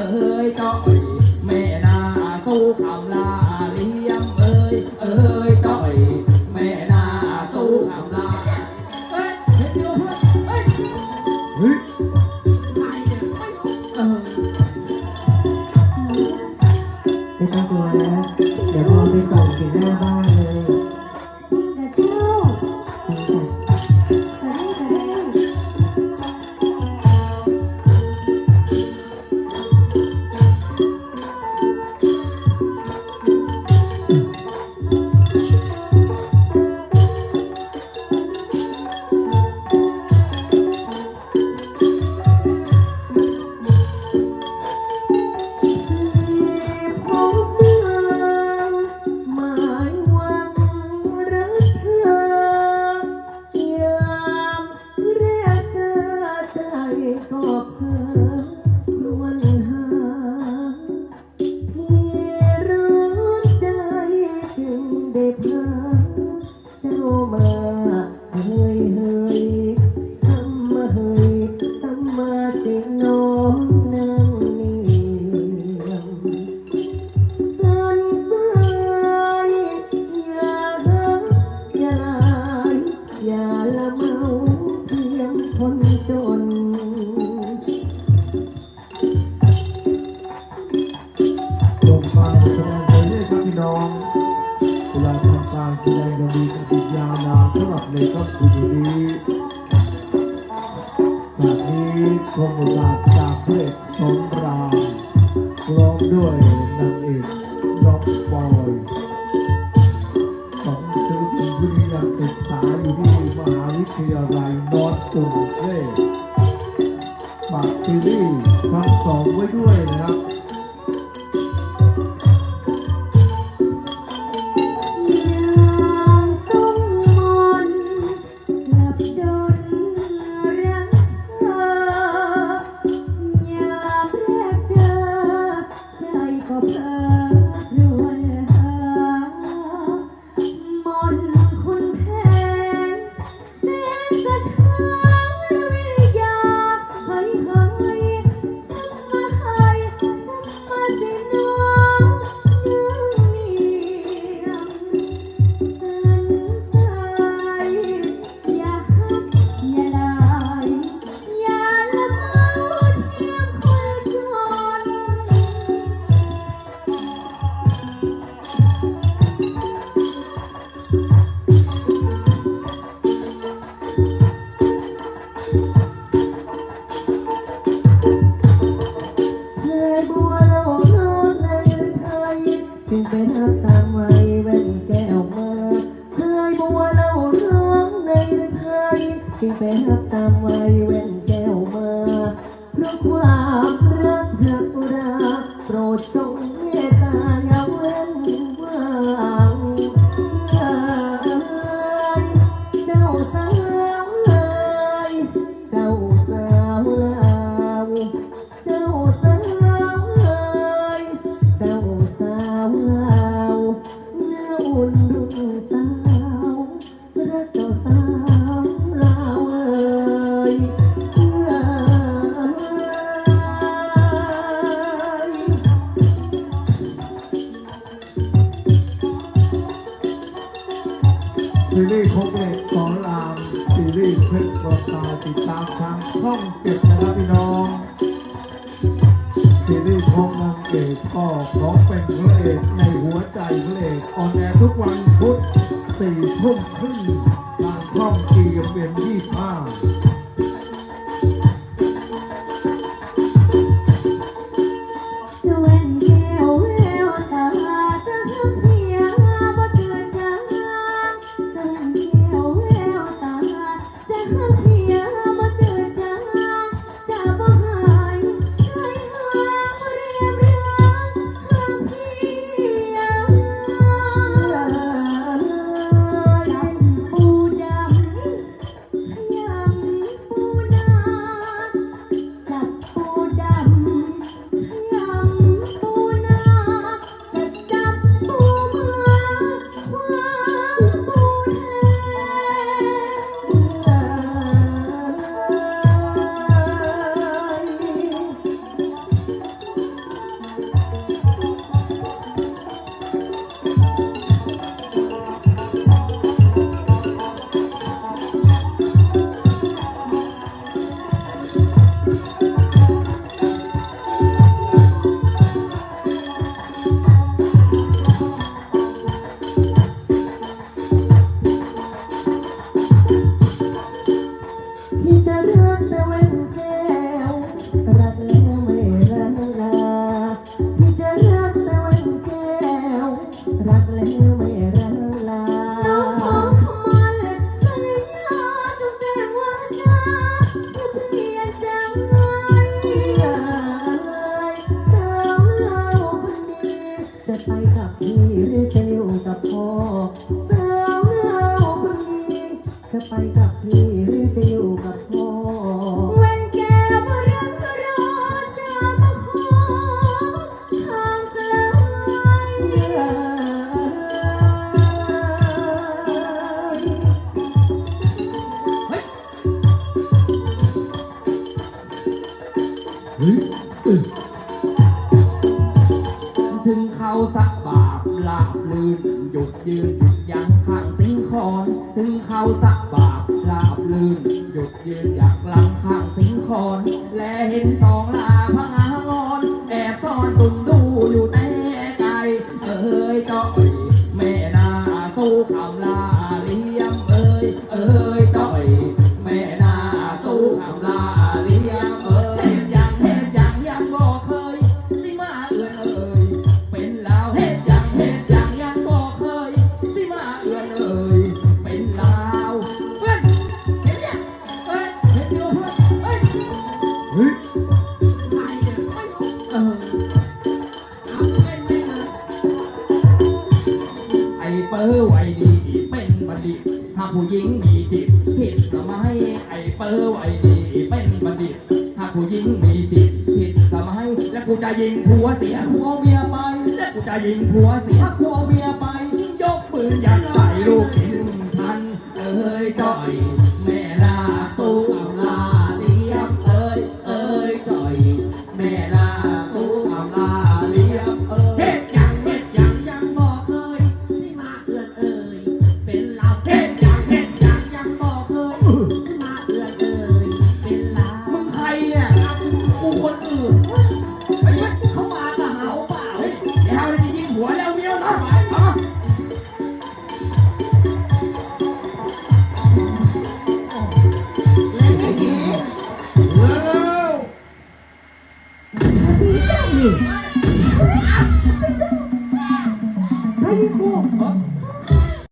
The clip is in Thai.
อ้ยต้อยแม่นาสู้คำลา ส่งแสดงไปเรื่อยครับพี่น้องเวลาทำการแสดงยังมีกันอีกยาวนานสำหรับในค่ำคืนนี้จากนี้คงเวลาจากเพระเอกสงรามร้อมด้วยนางเอกน้องบอยสองศิลปินผู้ที่ยังศึกษาอยู่ที่มหาวิทยาลัยนอร์ทกรุงเทพฝากซีรีส์ทั้งสองไว้ด้วยนะครับ ก็ จึงไปทับตามไว้แว่นแก้วมาเคยบัวเล่าเรื่องในไทยจึงไปทับตามไว้ ซีรีส์ครบเอกสอนรามซีรีส์เพชรประกายติดตามทางช่องเจ็ดนะครับพี่น้องซีรีส์ของนางเอกก็ของเป็นพระเอกในหัวใจพระเอกออนแอร์ทุกวันพุธสี่ทุ่มครึ่งทางช่องทีเอ็มยี่ห้า ไราน้อขอคำมั่นสัญาตั้งแต่วันนั้นเพีจำไว้ย่าเลยาวเราคนนจะไปกับพี่หรือจะอยู่กับพ่อสาวเราคนนจะไปกับพี่ นยังข้างสิงคอนถึงเขาสักบาปลาบลื่นหยุดยืนอยากลังข้างสิงคอนและเห็นทองลาพังงอนแอบซ่อนตุ่มดูอยู่แต่ไกลเอ้ยจ้อยแม่นาสู้คำลา ดีเป็นบัณฑิตถ้าผู้หญิงมีติดผิดก็มาให้ไอ้เปิ้ลไหวดีเป็นบัณฑิตถ้าผู้หญิงมีติดผิดก็มาให้และกูจะยิงผัวเสียผัวเมียไปและกูจะยิงผัวเสียผัวเมียไป ยกปืนยัดใส่ลูก